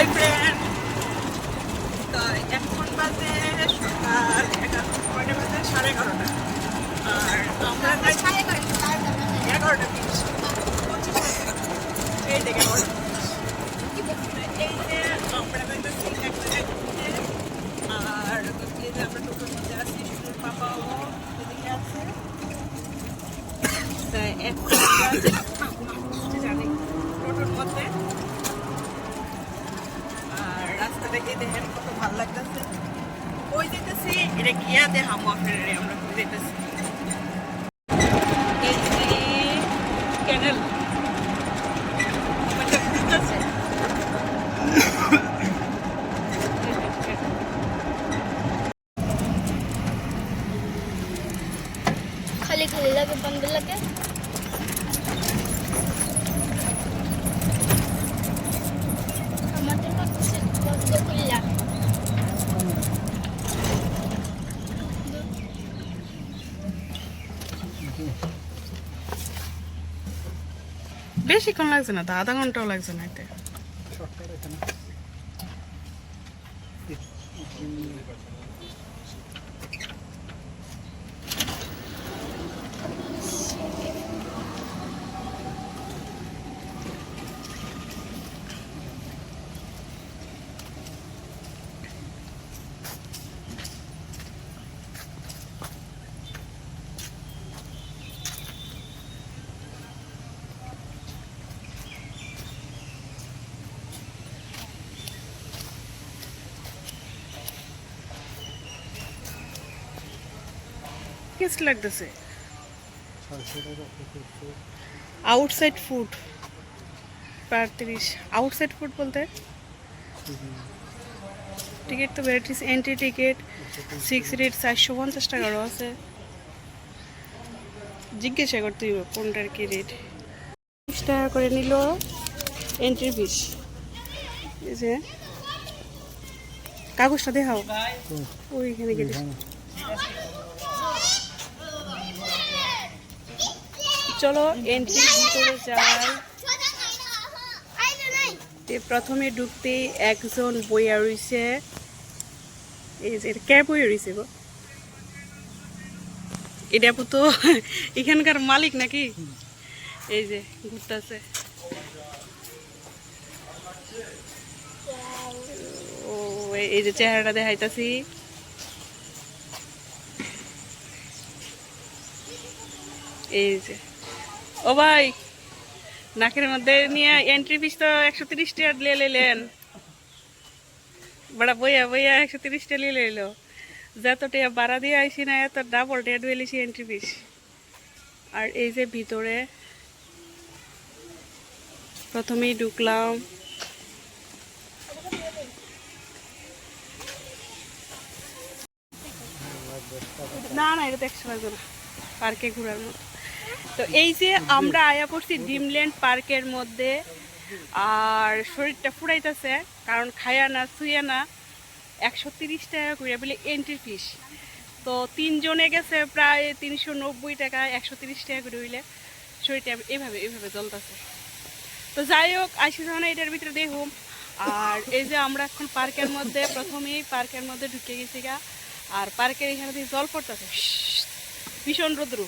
Hi friend তো এখন বাজে সকাল এগারো বাজে, সাড়ে এগারোটা। আর আমরা এগারোটা তিরিশ। এই এগারোটা এই যে আর এই যে আমরা টোটোর মধ্যে আছি শুনুর পাপাও এদিকে আছে। এখন গিয়ে দেখেন কত ভালো লাগতেছে। ওই যেতেছি? এটা গিয়া দেখামো আপনারা আমরা যেতেছি। এই যে ক্যানেল। ওইটা ঘুরতেছে। খালি খালি লাগে বন্ধ লাগে আমাদের হচ্ছে বন্ধ করলা বেশিক্ষণ লাগছে না তো আধা ঘন্টাও লাগছে না এতে। কেস লাগতেছে। আউটসাইড ফুড পঁয়ত্রিশ আউটসাইড ফুড বলতে? টিকিট তো varieties entry ticket six rate চারশো পঞ্চাশ টাকারও আছে। জিজ্ঞাসা করতে হইব কোনটার কি রেট বিশ টাকা করে নিল এন্ট্রি ফিস এই যে। কাগজটা দেখাও। ওইখানে গেলে। চলো এন্ট্রি ভিতরে যাই। প্রথমে ঢুকতে একজন বইয়া রইছে। এই যে কে বইয়া রইছে গো? এটা তো এখানকার মালিক নাকি? এই যে, ঘুরতেছে। ও, এই যে চেহারাটা দেখাইতাছি। এই যে। ও ভাই, নাকের মধ্যে নিয়ে এন্ট্রি ফিস তো একশো তিরিশ টাকা লিয়ে লইলেন। বড়া বইয়া বইয়া একশো তিরিশ টাকা লিয়ে লইলো। যত টাকা ভাড়া দিয়ে আইসি না, এত ডাবল টাকা দিয়ে লিছি এন্ট্রি ফিস আর এই যে ভিতরে, প্রথমেই ঢুকলাম। না না, এটা তো একশো পার্কে ঘোরার মতো। তো এই যে আমরা আয়া পড়ছি ডিমল্যান্ড পার্কের মধ্যে, আর শরীরটা ফুরাইতেছে, কারণ খায়া না শুয়ে না, একশো তিরিশ টাকা করে বলে এন্ট্রি ফিস তো তিনজনে গেছে প্রায় তিনশো নব্বই টাকা, একশো তিরিশ টাকা করে হইলে শরীরটা এভাবে এভাবে জ্বলতেছে। তো যাই হোক, আইসি যখন এটার ভিতরে দেখুম, আর এই যে আমরা এখন পার্কের মধ্যে, প্রথমেই পার্কের মধ্যে ঢুকে গেছি গা, আর পার্কের এখানে দিয়ে জল পড়তেছে ভীষণ রৌদ্র।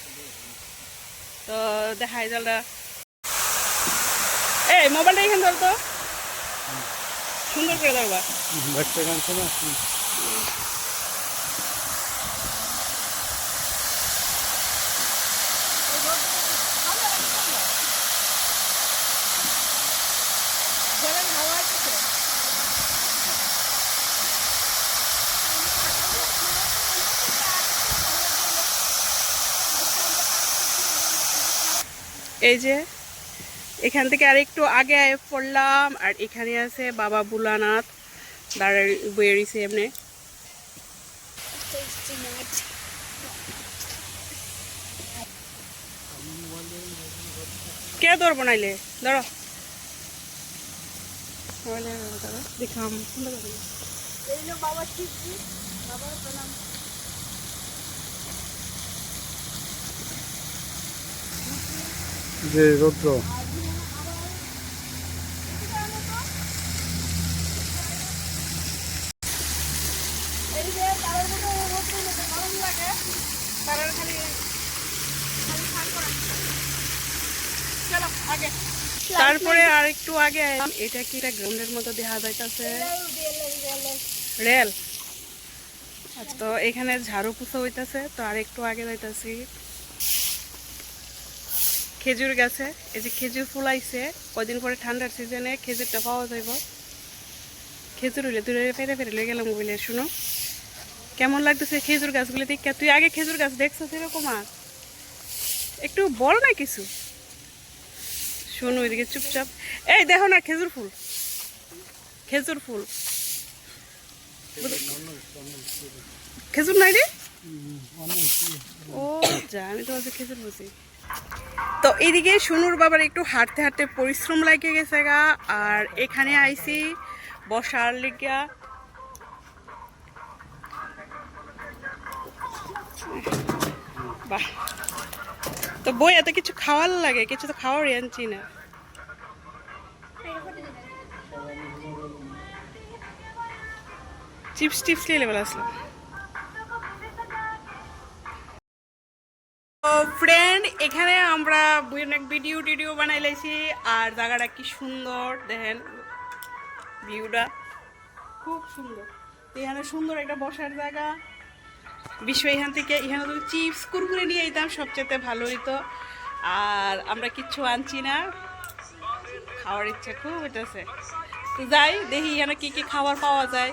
তো দেখাই জলটা। এই মোবাইলটা এখানে ধর তো। সুন্দর করে ধরবা। এই যে, এখান থেকে আর একটু আগে পড়লাম, আর এখানে আছে বাবা বুলানাথ দাঁড়ায় বয়ে রয়েছে এমনি। কে দর বানাইলে? ধরো। দেখাম বাবা বাবার প্রণাম। যে রৌদ্র। তারপরে আর একটু আগে, এটা কি এটা গ্রাউন্ডের মতো দেখা যাইতেছে? রেল। তো এখানে ঝাড়ু পুষো হইতাছে, তো আর একটু আগে যাইতেছি। খেজুর গাছে এই যে খেজুর ফুল আইছে কদিন পরে ঠান্ডার সিজনে খেজুরটা পাওয়া যাইব। খেজুর হইলে তুই ফেরে ফেরে লয়ে গেলাম বলে শুনো। কেমন লাগতেছে খেজুর গাছগুলো দেখ? তুই আগে খেজুর গাছ দেখছ এরকম আর? একটু বড় না কিছু? শোনো ওইদিকে চুপচাপ। এই দেখো না খেজুর ফুল। খেজুর ফুল। খেজুর নাই রে? ও যা আমি তো আজকে খেজুর বুঝি তো এইদিকে সুনুর বাবার একটু হাঁটতে হাঁটতে পরিশ্রম লাগে গেছে গা, আর এখানে আইসি বসার লিগা বাহ। তো বই এত কিছু খাওয়ার লাগে, কিছু তো খাওয়ার আনছি না। চিপস টিপস নিয়ে লেবেল আসলাম ফ্রেন্ড এখানে আমরা অনেক ভিডিও টিডিও বানাই লাইছি আর জায়গাটা কি সুন্দর, দেখেন ভিউটা খুব সুন্দর। এখানে সুন্দর একটা বসার জায়গা। বিশ্ব এখান থেকে, এখানে তো চিপস কুরকুরে নিয়ে যেতাম সবচেয়ে ভালো হইতো। আর আমরা কিচ্ছু আনছি না। খাওয়ার ইচ্ছা খুব হইতেছে। তো যাই, দেখি এখানে কি কি খাবার পাওয়া যায়।